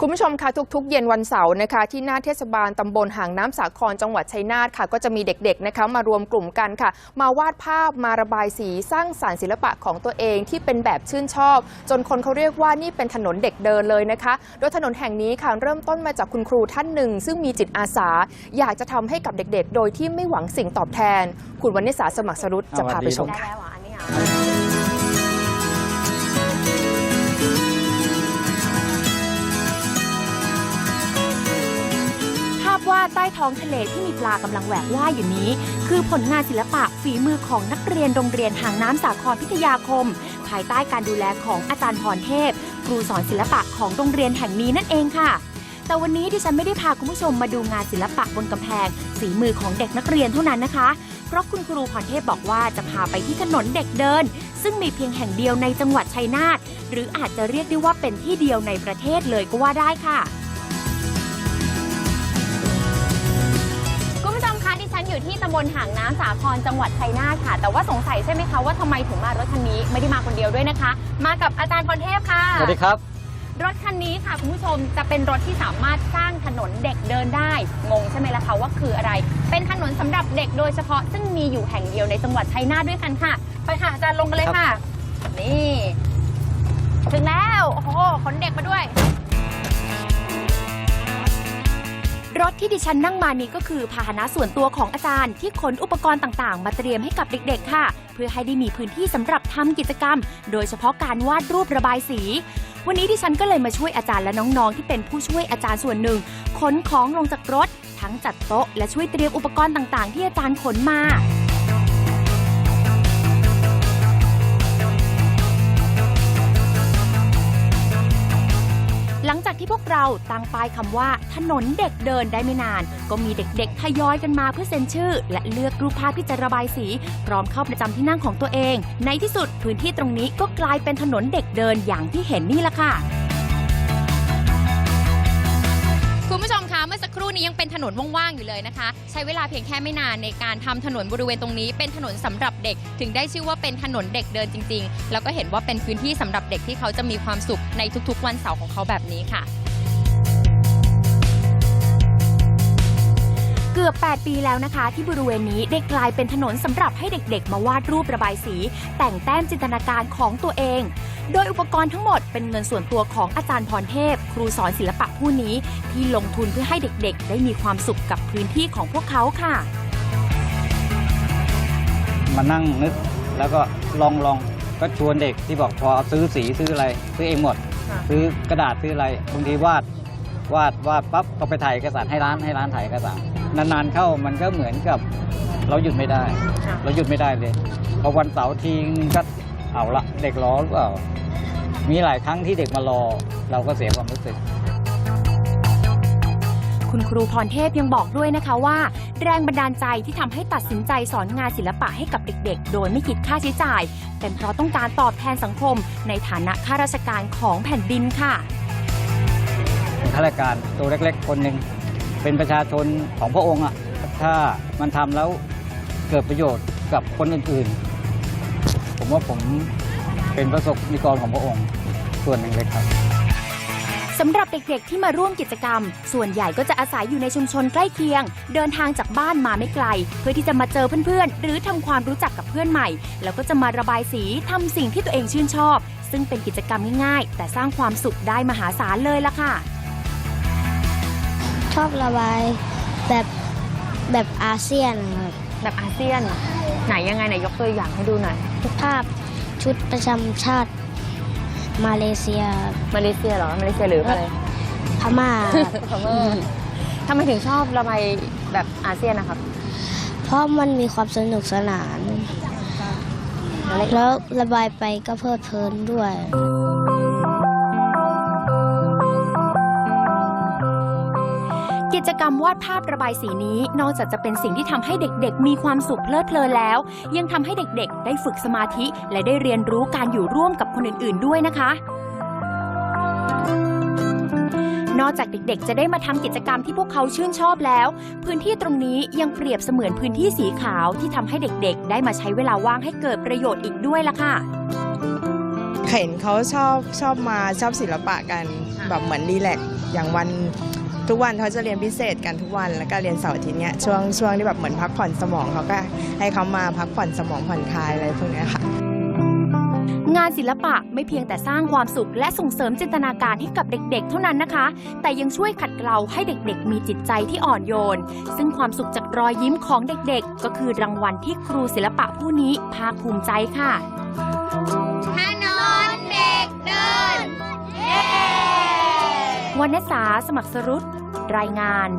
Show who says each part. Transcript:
Speaker 1: คุณผู้ชมคะทุกๆ เย็นวันเสาร์นะคะที่หน้าเทศบาลตำบลหางน้ำสาครจังหวัดชัยนาทค่ะ ก็จะมีเด็กๆนะคะมารวมกลุ่มกันค่ะ มาวาดภาพมาระบายสีสร้างสารรค์ศิลปะของตัวเองที่เป็นแบบชื่นชอบ จนคนเขาเรียกว่านี่เป็นถนนเด็กเดินเลยนะคะ โดยถนนแห่งนี้ค่ะเริ่มต้นมาจากคุณครูท่านหนึ่ง ซึ่งมีจิตอาสา อยากจะทำให้กับเด็กๆ โดยที่ไม่หวังสิ่งตอบแทน คุณวรรณิสาสมัครสรุตจะพาไปชมค่ะ
Speaker 2: ท้องทะเลที่มีปลากำลังแหวกว่ายอยู่นี้ คือผลงานศิลปะฝีมือของนักเรียนโรงเรียนหางน้ำสาครพิทยาคม ภายใต้การดูแลของอาจารย์พรเทพ ครูสอนศิลปะของโรงเรียนแห่งนี้นั่นเองค่ะ แต่วันนี้ดิฉันไม่ได้พาคุณผู้ชมมาดูงานศิลปะบนกำแพงฝีมือของเด็กนักเรียนเท่านั้นนะคะ เพราะคุณครูพรเทพบอกว่าจะพาไปที่ถนนเด็กเดิน ซึ่งมีเพียงแห่งเดียวในจังหวัดชัยนาทหรืออาจจะเรียกได้ว่าเป็นที่เดียวในประเทศเลยก็ว่าได้ค่ะ
Speaker 3: อยู่ที่ตำบลหางน้ำสาครจังหวัดชัยนาทค่ะ แต่ว่าสงสัยใช่ไหมคะว่าทำไมถึงมารถคันนี้ไม่ได้มาคนเดียวด้วยนะคะ มากับอาจารย์พรเทพค่ะ
Speaker 4: สวัสดีครับ
Speaker 3: รถคันนี้ค่ะคุณผู้ชมจะเป็นรถที่สามารถสร้างถนนเด็กเดินได้ งงใช่ไหมล่ะคะว่าคืออะไร เป็นถนนสำหรับเด็กโดยเฉพาะซึ่งมีอยู่แห่งเดียวในจังหวัดชัยนาทด้วยกันค่ะ ไปค่ะอาจารย์ลงกันเลยค่ะ นี่ ถึงแล้ว โอ้โหขนเด็กมาด้วย
Speaker 2: รถที่ดิฉันนั่งมานี้ก็คือพาหนะส่วนตัวของอาจารย์ ที่ขนอุปกรณ์ต่างๆ มาเตรียมให้กับเด็กๆ ค่ะ เพื่อให้ได้มีพื้นที่สำหรับทำกิจกรรม โดยเฉพาะการวาดรูประบายสี วันนี้ดิฉันก็เลยมาช่วยอาจารย์และน้องๆ ที่เป็นผู้ช่วยอาจารย์ส่วนหนึ่งขนของลงจากรถ ทั้งจัดโต๊ะและช่วยเตรียมอุปกรณ์ต่างๆ ที่อาจารย์ขนมา เราตั้งป้ายคำว่า ถนนเด็กเดินได้ไม่นาน ก็มีเด็กๆทยอยกันมาเพื่อเซ็นชื่อ และเลือกรูปภาพที่จะระบายสี พร้อมเข้าประจำที่นั่งของตัวเอง ในที่สุดพื้นที่ตรงนี้ก็กลายเป็นถนนเด็กเดินอย่างที่เห็นนี่แหละค่ะ
Speaker 5: คุณผู้ชมคะเมื่อสักครู่นี้ยังเป็นถนนว่างๆอยู่เลยนะคะ ใช้เวลาเพียงแค่ไม่นานในการทำถนนบริเวณตรงนี้ เป็นถนนสำหรับเด็ก ถึงได้ชื่อว่าเป็นถนนเด็กเดินจริง ๆ แล้วก็เห็นว่าเป็นพื้นที่สำหรับเด็กที่เขาจะมีความสุขในทุกๆ วันเสาร์ของเขาแบบนี้ค่ะ
Speaker 2: เกือบ 8 ปีแล้วนะคะ ที่บริเวณนี้ได้กลายเป็นถนนสำหรับให้เด็กๆ มาวาดรูประบายสี แต่งแต้มจินตนาการของตัวเอง โดยอุปกรณ์ทั้งหมดเป็นเงินส่วนตัวของอาจารย์พรเทพ ครูสอนศิลปะผู้นี้ ที่ลงทุนเพื่อให้เด็กๆ ได้มีความสุขกับพื้นที่ของพวกเขาค่ะ
Speaker 4: มานั่งนึกแล้วก็ลองลองก็ชวนเด็กที่บอกพอซื้อสีซื้ออะไรซื้อเองหมด
Speaker 1: ค่ะ
Speaker 4: ซื้อกระดาษซื้ออะไรบางทีวาดวาดวาดปั๊บก็ไปถ่ายเอกสารให้ร้านให้ร้านถ่ายเอกสาร นานๆเข้ามันก็เหมือนกับเราหยุดไม่ได้ เราหยุดไม่ได้เลย พอวันเสาร์ทีนึงก็เอาละเด็กรอหรือเปล่า มีหลายครั้งที่เด็กมารอ เราก็เสียความรู้สึก
Speaker 2: คุณครูพรเทพยังบอกด้วยนะคะว่า แรงบันดาลใจที่ทำให้ตัดสินใจสอนงานศิลปะให้กับเด็กๆ โดยไม่คิดค่าใช้จ่าย เป็นเพราะต้องการตอบแทนสังคม ในฐานะข้าราชการของแผ่นดินค่ะ
Speaker 4: เป็นข้าราชการตัวเล็กๆ คนหนึ่ง เป็นประชาชนของพระองค์อะถ้ามันทำแล้วเกิดประโยชน์กับคนอื่นๆ ผมว่าผมเป็นประสบนิกรของพระองค์ส่วนหนึ่งเลยครับ
Speaker 2: สำหรับเด็กๆที่มาร่วมกิจกรรม ส่วนใหญ่ก็จะอาศัยอยู่ในชุมชนใกล้เคียง เดินทางจากบ้านมาไม่ไกล เพื่อที่จะมาเจอเพื่อนๆ หรือทำความรู้จักกับเพื่อนใหม่ แล้วก็จะมาระบายสีทำสิ่งที่ตัวเองชื่นชอบ ซึ่งเป็นกิจกรรมง่ายๆ แต่สร้างความสุขได้มหาศาลเลยล่ะค่ะ
Speaker 6: อบระบายแบบแบบอาเซียนครับ
Speaker 3: แบบอาเซียน ไหนยังไงไหนยกตัวอย่างให้ดูหน่อย
Speaker 6: ภาพชุดประจำชาติมาเลเซียครับ
Speaker 3: มาเลเซียเหรอมาเลเซียหรืออะไร
Speaker 6: พม่าครับ
Speaker 3: พม่าทำไมถึงชอบระบายแบบอาเซียนนะครับ
Speaker 6: เพราะมันมีความสนุกสนาน แล้วระบายไปก็เพลิดเพลินด้วย
Speaker 2: กิจกรรมวาดภาพระบายสีนี้ นอกจากจะเป็นสิ่งที่ทำให้เด็กๆ มีความสุขเพลิดเพลินแล้ว ยังทำให้เด็กๆ ได้ฝึกสมาธิ และได้เรียนรู้การอยู่ร่วมกับคนอื่นๆ ด้วยนะคะนอกจากเด็กๆ จะได้มาทำกิจกรรมที่พวกเขาชื่นชอบแล้ว พื้นที่ตรงนี้ยังเปรียบเสมือนพื้นที่สีขาวที่ทำให้เด็กๆ ได้มาใช้เวลาว่างให้เกิดประโยชน์อีกด้วยล่ะค่ะ
Speaker 7: เห็นเขาชอบชอบมาชอบศิลปะกันแบบเหมือนรีแลกอย่างวัน ทุกวันเขาจะเรียนพิเศษกันทุกวัน แล้วก็เรียนเสาร์อาทิตย์เนี้ยช่วงช่วงที่แบบเหมือนพักผ่อนสมองเขาก็ให้เขามาพักผ่อนสมองผ่อนคลายอะไรพวกเนี้ยค่ะ
Speaker 2: งานศิลปะไม่เพียงแต่สร้างความสุข และส่งเสริมจินตนาการให้กับเด็กๆ เท่านั้นนะคะ แต่ยังช่วยขัดเกลาให้เด็กๆ มีจิตใจที่อ่อนโยน ซึ่งความสุขจากรอยยิ้มของเด็กๆ ก็คือรางวัลที่ครูศิลปะผู้นี้ภาคภูมิใจค่ะ
Speaker 5: ถนนเด็กเดิน
Speaker 2: วรรณสาสมัครสรุต รายงาน